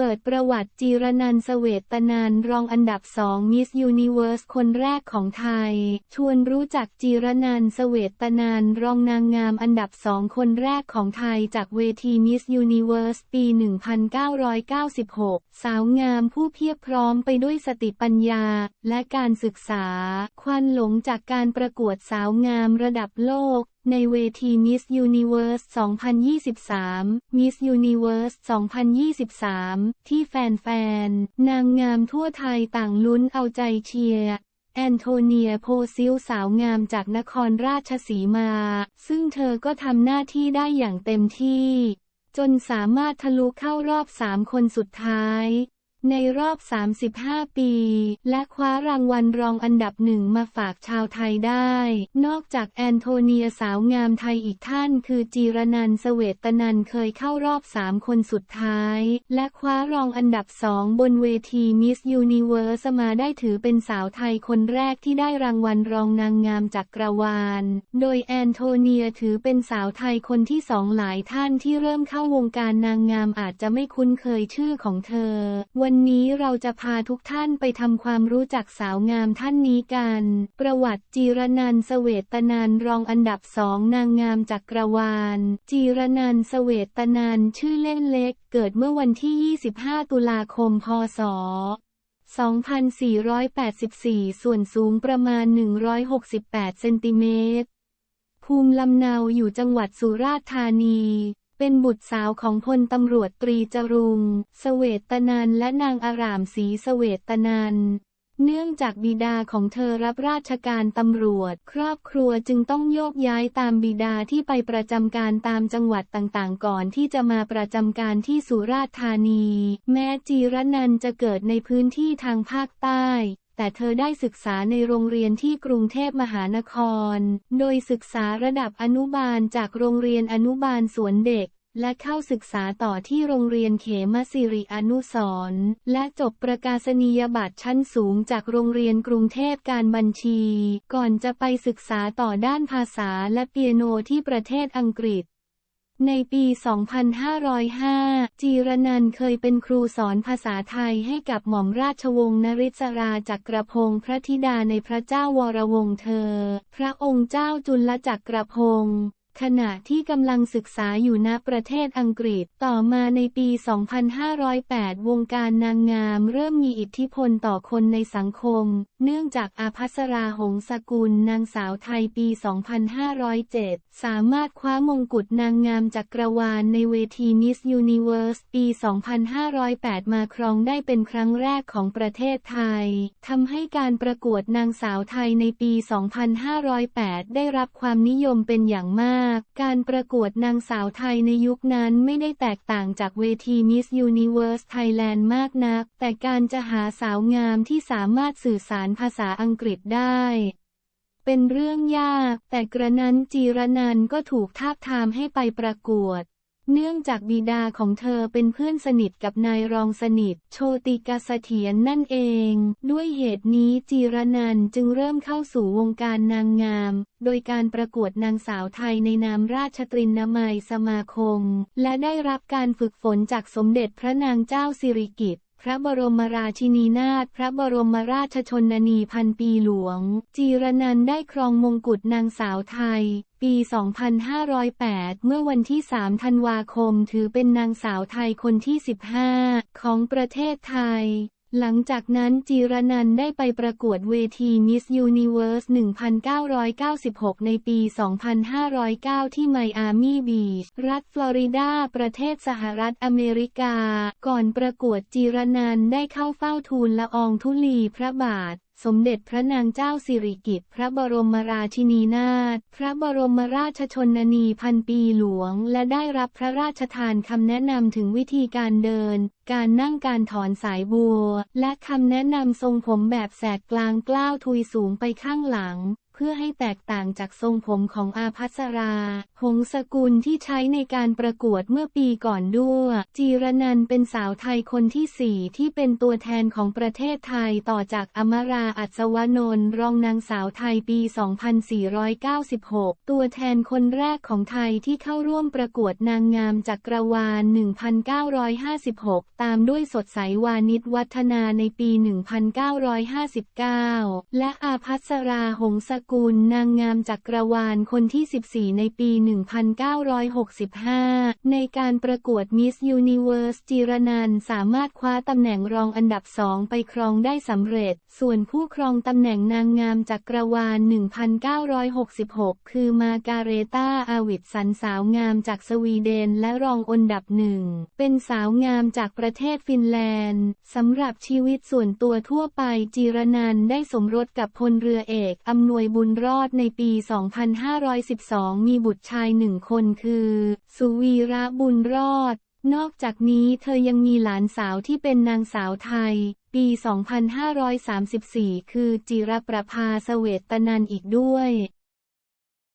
เปิดประวัติจีรนันเสเวตนานรองอันดับสองมิสยูนิเว r ร์สคนแรกของไทย ชวนรู้จักจีรนันเสเวตนานรองนางงามอันดับสองคนแรกของไทยจากเวทีมิสยูนิเว r ร์สปี 1996 สาวงามผู้เพียบพร้อมไปด้วยสติปัญญา และการศึกษา ควันหลงจากการประกวดสาวงามระดับโลก ในเวที Miss Universe 2023 Miss Universe 2023 ที่แฟนๆ นางงามทั่วไทยต่างลุ้นเอาใจเชียร์แอนโทเนียโพซิลสาวงามจากนครราชสีมา ซึ่งเธอก็ทำหน้าที่ได้อย่างเต็มที่ จนสามารถทะลุเข้ารอบสามคนสุดท้าย ในรอบ 35 ปี และคว้ารางวัลรองอันดับหนึ่งมาฝากชาวไทยได้ นอกจากแอนโทเนียสาวงามไทยอีกท่านคือจีรนันเสเวตนันเคยเข้ารอบ 3 คนสุดท้าย และคว้ารองอันดับสองบนเวทีมิสยูนิเว r ร์สมาได้ถือเป็นสาวไทยคนแรกที่ได้รางวัลรองนางงามจากกระวาลโดยแอนโทเนียถือเป็นสาวไทยคนที่สองหลายท่านที่เริ่มเข้าวงการนางงามอาจจะไม่คุ้นเคยชื่อของเธอวันนี้เราจะพาทุกท่านไปทำความรู้จักสาวงามท่านนี้กัน ประวัติจีรนันเสเวตนันรองอันดับสองนางงามจากกรวาล จีรนันเสเวตนันชื่อเล่นเล็ก เกิดเมื่อวันที่ 25 ตุลาคม พศ2484 ส่วนสูงประมาณ 168 เซนติเมตร ภูมิลำเนาอยู่จังหวัดสุราษฎร์ธานี เป็นบุตรสาวของพลตำรวจตรีจรุง เสวตนันและนางอารามศรีเสวตนันเนื่องจากบิดาของเธอรับราชการตำรวจ ครอบครัวจึงต้องโยกย้ายตามบิดาที่ไปประจำการตามจังหวัดต่างๆ ก่อนที่จะมาประจำการที่สุราษฎร์ธานี แม้จีรนันจะเกิดในพื้นที่ทางภาคใต้ แต่เธอได้ศึกษาในโรงเรียนที่กรุงเทพมหานคร โดยศึกษาระดับอนุบาลจากโรงเรียนอนุบาลสวนเด็ก และเข้าศึกษาต่อที่โรงเรียนเขมสิริอนุสรณ์และจบประกาศนียบัตรชั้นสูงจากโรงเรียนกรุงเทพการบัญชี ก่อนจะไปศึกษาต่อด้านภาษาและเปียโนที่ประเทศอังกฤษในปี 2505 จีรนันเคยเป็นครูสอนภาษาไทยให้กับหม่อมราชวงศ์นริศราจักรพงศ์พระธิดาในพระเจ้าวรวงศ์เธอ พระองค์เจ้าจุลจักรพงศ์ ขณะที่กำลังศึกษาอยู่ณประเทศอังกฤษ ต่อมาในปี 2508 วงการนางงามเริ่มมีอิทธิพลต่อคนในสังคม เนื่องจากอาภัสราหงสกุลนางสาวไทยปี 2507 สามารถคว้ามงกุฎนางงามจักรวาลในเวที Miss Universe ปี 2508 มาครองได้เป็นครั้งแรกของประเทศไทย ทำให้การประกวดนางสาวไทยในปี 2508 ได้รับความนิยมเป็นอย่างมากการประกวดนางสาวไทยในยุคนั้นไม่ได้แตกต่างจากเวที Miss Universe Thailand มากนัก แต่การจะหาสาวงามที่สามารถสื่อสารภาษาอังกฤษได้ เป็นเรื่องยาก แต่กระนั้นจีรนันก็ถูกทาบทามให้ไปประกวด เนื่องจากบิดาของเธอเป็นเพื่อนสนิทกับนายรองสนิท โชติกาเสถียรนนั่นเอง ด้วยเหตุนี้จีรนันจึงเริ่มเข้าสู่วงการนางงาม โดยการประกวดนางสาวไทยในนามราชตรินนามัยสมาคม และได้รับการฝึกฝนจากสมเด็จพระนางเจ้าสิริกิติ์ พระบรมราชินีนาถพระบรมราชชนนีพันปีหลวง จีรนันได้ครองมงกุฎนางสาวไทย ปี 2508 เมื่อวันที่ 3 ธันวาคมถือเป็นนางสาวไทยคนที่ 15 ของประเทศไทย หลังจากนั้นจีรนันได้ไปประกวดเวที Miss Universe 1996 ในปี 2509 ที่ไมอามีบีช รัฐฟลอริดา ประเทศสหรัฐอเมริกา ก่อนประกวดจีรนันได้เข้าเฝ้าทูลละอองธุลีพระบาท สมเด็จพระนางเจ้าสิริกิติ์พระบรมราชินีนาถพระบรมราชชนนีพันปีหลวง และได้รับพระราชทานคำแนะนำถึงวิธีการเดิน การนั่งการถอนสายบัว และคำแนะนำทรงผมแบบแสกกลางกล้าวทุยสูงไปข้างหลัง พื่อให้แตกต่างจากทรงผมของอาภัสรา หงสกุลที่ใช้ในการประกวดเมื่อปีก่อนด้วย จีรนันเป็นสาวไทยคนที่สี่ที่เป็นตัวแทนของประเทศไทยต่อจากอมราอัศวนนท์รองนางสาวไทยปี 2496 ตัวแทนคนแรกของไทยที่เข้าร่วมประกวดนางงามจากกรวาล 1956 ตามด้วยสดใสวานิชวัฒนาในปี 1959 และอาภัสราหงสกุลนางงามจากกรวาลคนที่ 14 ในปี 1965 ในการประกวดมิสยูนิเว r ร์สจีรนันสามารถคว้าตำแหน่งรองอันดับสองไปครองได้สำเร็จ ส่วนผู้ครองตำแหน่งนางงามจากกรวาล 1966 คือมาการเรตาอาวิดสันสาวงามจากสวีเดนและรองอันดับหนึ่ง เป็นสาวงามจากประเทศฟินแลนด์สำหรับชีวิตส่วนตัวทั่วไปจีรนันได้สมรสกับพลเรือเอกอำนวยบุุญรอดในปี 2512 มีบุตรชายหนึ่งคนคือ สุวีระบุญรอด นอกจากนี้เธอยังมีหลานสาวที่เป็นนางสาวไทย ปี 2534 คือจิรประภาเสวตนันอีกด้วย